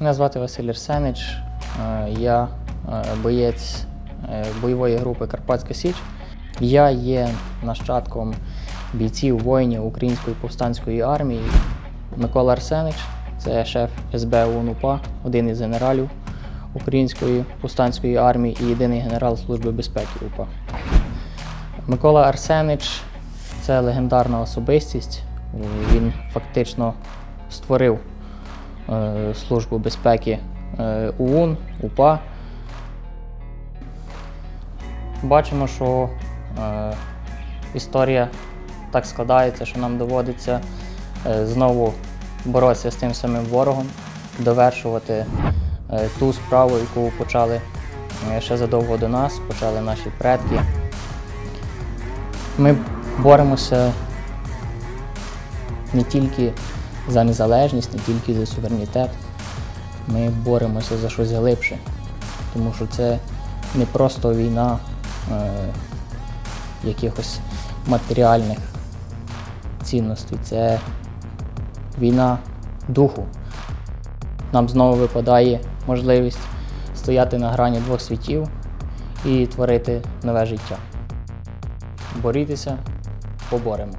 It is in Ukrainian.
Мене звати Василь Арсенич. Е, Я е, боєць е, бойової групи Карпатська Січ. Я є нащадком бійців воїнів Української повстанської армії. Микола Арсенич це шеф СБ ОУН УПА, один із генералів Української повстанської армії і єдиний генерал Служби безпеки УПА. Микола Арсенич це легендарна особистість. Він фактично створив Службу безпеки е, ОУН, УПА. Бачимо, що е, історія так складається, що нам доводиться е, знову боротися з тим самим ворогом, довершувати е, ту справу, яку почали е, ще задовго до нас, почали наші предки. Ми боремося не тільки за незалежність, не тільки за суверенітет. Ми боремося за щось глибше, тому що це не просто війна е, якихось матеріальних цінностей, це війна духу. Нам знову випадає можливість стояти на грані двох світів і творити нове життя. Борітеся, поборемо.